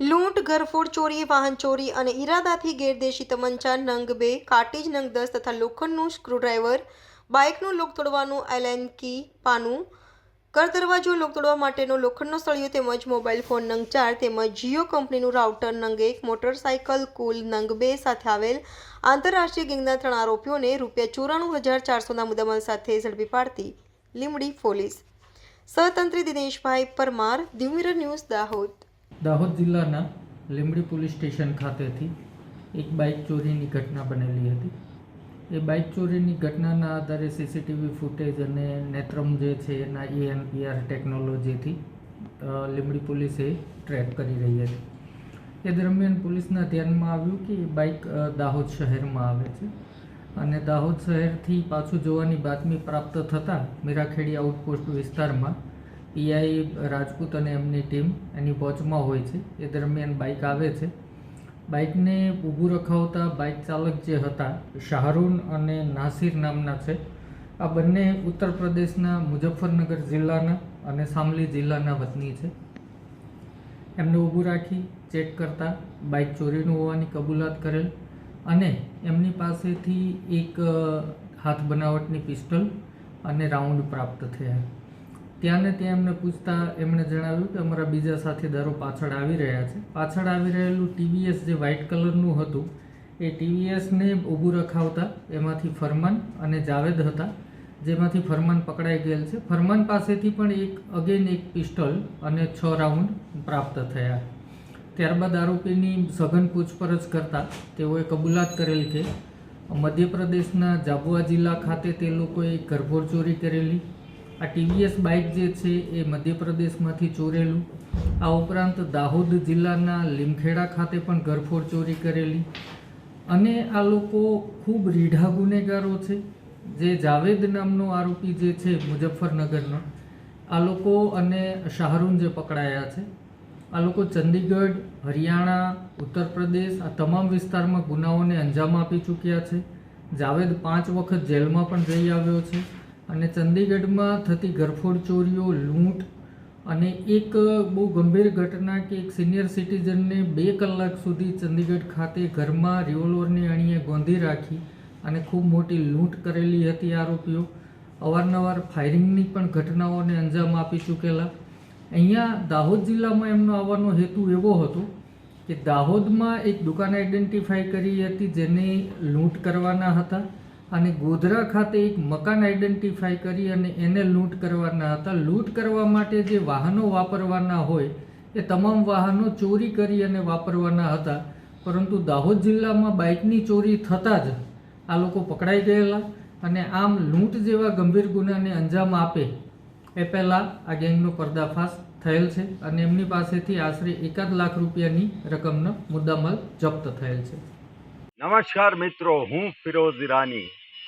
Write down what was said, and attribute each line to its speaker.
Speaker 1: લૂંટ, ઘરફોડ, ચોરી, વાહન ચોરી અને ઈરાદાથી ગેરદેશી તમંચા, નંગ બે કાર્ટેજ નંગ દસ તથા લોખંડનું સ્ક્રૂડ્રાઈવર, બાઇકનું લોક તોડવાનું એલેન કી પાનું કર દરવાજો લોક તોડવા માટેનો લોખંડનો સળિયો તેમજ મોબાઈલ ફોન નંગ ચાર તેમજ જીઓ કંપનીનું રાઉટર નંગ એક મોટરસાયકલ કુલ નંગ બે સાથે આવેલ આંતરરાષ્ટ્રીય ગેંગના ત્રણ આરોપીઓને રૂપિયા ચોરાણું હજાર ચારસોના મુદ્દામાલ સાથે ઝડપી પાડતી Limdi police. સહતંત્રી Dineshbhai Parmar the mirror news Dahod.
Speaker 2: Dahod જિલ્લાના લીંબડી પોલીસ સ્ટેશન ખાતેથી એક બાઇક ચોરીની ઘટના બનેલી હતી. એ બાઇક ચોરીની ઘટનાના આધારે સીસીટીવી ફૂટેજ અને નેત્રમ જે છે એના ઈએનપીઆર ટેકનોલોજીથી લીંબડી પોલીસે ટ્રેક કરી રહી હતી. એ દરમિયાન પોલીસના ધ્યાનમાં આવ્યું કે એ બાઇક દાહોદ શહેરમાં આવે છે. અને દાહોદ શહેરથી પાછું જોવાની બાતમી પ્રાપ્ત થતાં મીરાખેડી આઉટપોસ્ટ વિસ્તારમાં પીઆઈ રાજપૂત અને એમની ટીમ એની વોચમાં હોય છે. એ દરમિયાન બાઇક આવે છે. બાઇકને ઊભું રખાવતા બાઇક ચાલક જે હતા, શાહરૂન અને નાસિર નામના છે. આ બંને ઉત્તર પ્રદેશના મુઝફ્ફરનગર જિલ્લાના અને સામલી જિલ્લાના વતની છે. એમને ઊભું રાખી ચેક કરતા બાઇક ચોરીનું હોવાની કબૂલાત કરેલ અને એમની પાસેથી એક હાથ બનાવટની પિસ્ટલ અને રાઉન્ડ પ્રાપ્ત થયા. ત્યાં ને ત્યાં એમને પૂછતા એમણે જણાવ્યું કે અમારા બીજા સાથીદારો પાછળ આવી રહ્યા છે. પાછળ આવી રહેલું ટીવીએસ જે વ્હાઇટ કલરનું હતું, એ ટીવીએસને ઊભું રખાવતા એમાંથી ફરમાન અને જાવેદ હતા, જેમાંથી ફરમાન પકડાઈ ગયેલ છે. ફરમાન પાસેથી પણ એક, અગેન એક પિસ્ટલ અને છ રાઉન્ડ પ્રાપ્ત થયા. ત્યારબાદ આરોપીની સઘન પૂછપરછ કરતા તેઓએ કબૂલાત કરેલ કે મધ્યપ્રદેશના જાબુઆ જિલ્લા ખાતે તે લોકોએ ગરભોર ચોરી કરેલી આ ટીવીએસ બાઇક જે છે એ મધ્યપ્રદેશમાંથી ચોરેલું. આ ઉપરાંત દાહોદ જિલ્લાના લીમખેડા ખાતે પણ ઘરફોડ ચોરી કરેલી. અને આ લોકો ખૂબ રીઢા ગુનેગારો છે. જે જાવેદ નામનો આરોપી જે છે મુઝફ્ફરનગરનો. આ લોકો અને શાહરૂન જે પકડાયા છે. આ લોકો ચંદીગઢ, હરિયાણા ઉત્તર પ્રદેશ આ તમામ વિસ્તારમાં ગુનાઓને અંજામ આપી ચૂક્યા છે. જાવેદ પાંચ વખત જેલમાં પણ જઈ આવ્યો છે. અને ચંદીગઢમાં થતી ઘરફોડ ચોરીઓ, લૂંટ અને એક બહુ ગંભીર ઘટના કે એક સિનિયર સિટીઝનને બે કલાક સુધી ચંદીગઢ ખાતે ઘરમાં રિવોલ્વરની અણીએ ગોંધી રાખી અને ખૂબ મોટી લૂંટ કરેલી હતી આરોપીઓ. અવારનવાર ફાયરિંગની પણ ઘટનાઓને અંજામ આપી ચૂકેલા. અહીંયા દાહોદ જિલ્લામાં એમનો આવવાનો હેતુ એવો હતો કે દાહોદમાં એક દુકાન આઈડેન્ટિફાઈ કરી હતી જેને લૂંટ કરવાના હતા. અને ગોધરા ખાતે એક મકાન આઈડેન્ટિફાઈ કરી અને એને લૂંટ કરવાના હતા. લૂંટ કરવા માટે જે વાહનો વાપરવાના હોય, એ તમામ વાહનો ચોરી કરી અને વાપરવાના હતા. પરંતુ દાહોદ જિલ્લામાં બાઇકની ચોરી થતાં જ આ લોકો પકડાઈ ગયેલા અને આમ લૂંટ જેવા ગંભીર ગુનાને અંજામ આપે એ પહેલાં આ ગેંગનો પર્દાફાશ થયેલ છે અને એમની પાસેથી આશરે એકાદ લાખ રૂપિયાની રકમનો મુદ્દામાલ જપ્ત થયેલ છે.
Speaker 3: નમસ્કાર મિત્રો, હું ફિરોઝ ઈરાની.